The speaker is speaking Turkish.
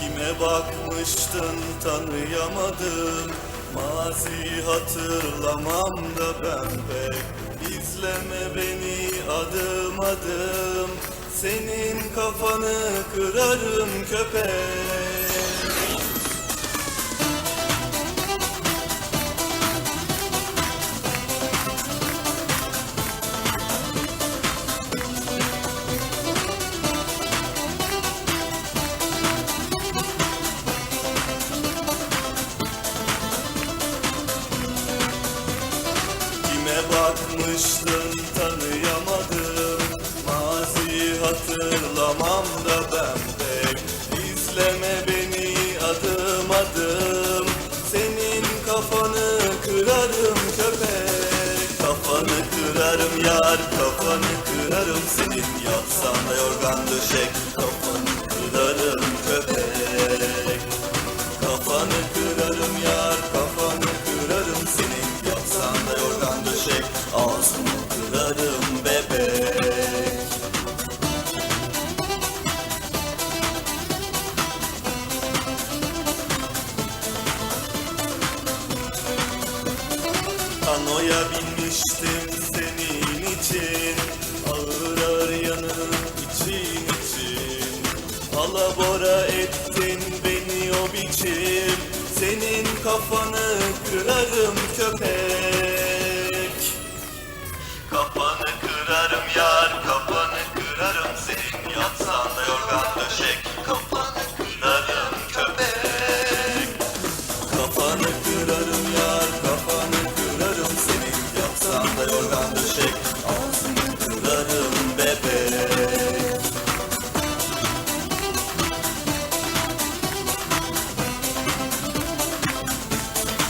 Kime bakmıştın tanıyamadım. Mazi hatırlamam da ben pek. İzleme beni adım adım. Senin kafanı kırarım köpek bakmıştın tanıyamadım. Mazi hatırlamam da ben pek. İzleme beni adım adım. Senin kafanı kırarım köpek. Kafanı kırarım yar kafanı kırarım Senin. Yatsan da yorgan döşek ağzını kırarım bebek. Kanoya binmiştim senin için. Ağır ağır yanıp için için. Alabora ettin beni o biçim. Senin kafanı kırarım köpek